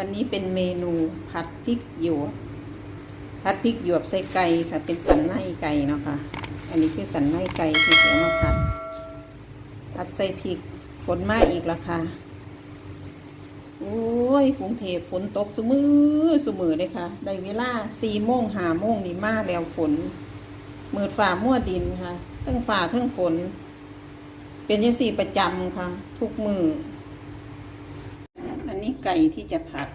วันนี้เป็นเมนูผัดพริกหยวกผัดพริกหยวกใส่ไก่ค่ะ เป็นสันในไก่เนาะค่ะ อันนี้คือสันในไก่ที่เสียมาผัดผัดใส่พริกฝนมาอีกแล้วค่ะโอ้ยกรุงเทพฝนตกสมือสมือเลยค่ะ ได้เวลาสี่โมงหาโมงนี่มาแล้วฝนมืดฝ่ามั่วดินค่ะทั้งฝ่าทั้งฝน เป็นยังสี่ประจำค่ะ ทุกมืออันนี้ ไก่ที่จะผัด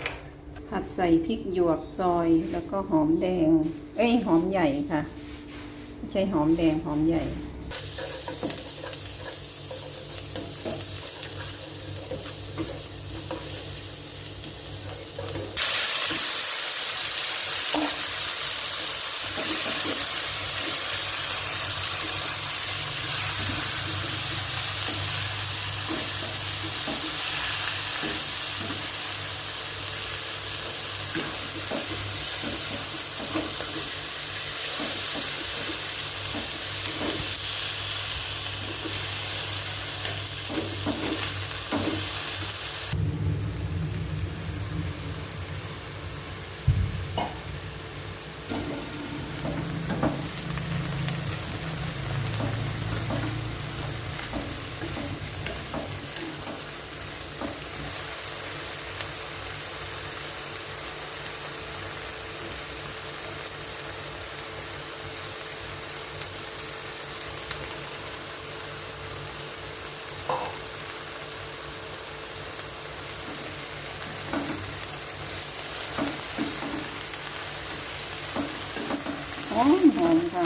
ผัดใส่พริกหยวกซอยแล้วก็หอมแดง เอ้ยหอมใหญ่ค่ะ ไม่ใช่หอมแดงหอมใหญ่ หอมหอมค่ะ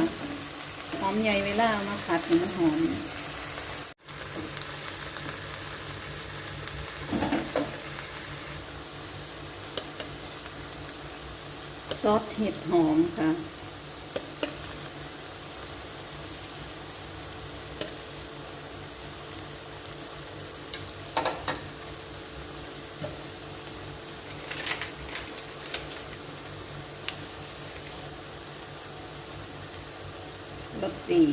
หอมใหญ่เวลาเอามาผัดมันหอมซอสเห็ดหอมค่ะ รสดี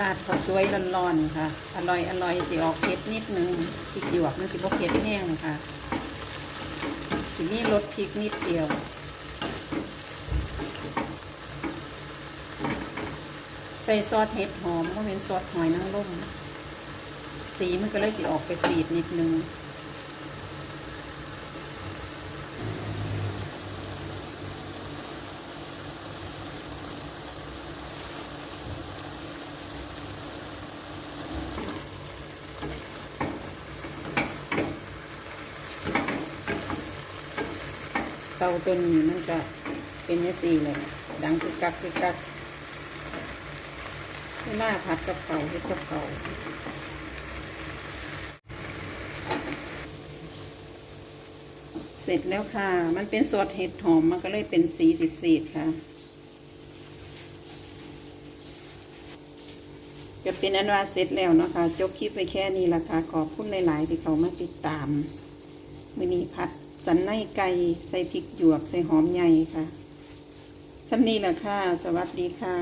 ราดข้าวสวยร้อนๆค่ะ อร่อยอร่อยสิออกเผ็ดนิดนึงพริกหยวกมันสิบ่เผ็ดแห้งค่ะสิมีรสพริกนิดเดียว ใส่ซอสเห็ดหอมก็เป็นซอสหอยนางรมสีมันก็เลยสิออกไปสีดนิดนึงเตาตัวนี้มันจะเป็นยังสีเลย ดังกึกกักกึกกัก เวลาผัดกับเขาเฮ็ดกับเขาเสร็จแล้วค่ะ มันเป็นสดเห็ดหอม มันก็เลยเป็นสีสีดๆค่ะ จะเป็นอันว่าเสร็จแล้วเนาะคะจบคลิปไปแค่นี้ละค่ะ ขอบคุณหลาย ๆ ที่เขามาติดตามมือนี้ผัดสันในไก่ใส่พริกหยวก ใส่หอมใหญ่ค่ะสำนีละค่ะ สวัสดีค่ะ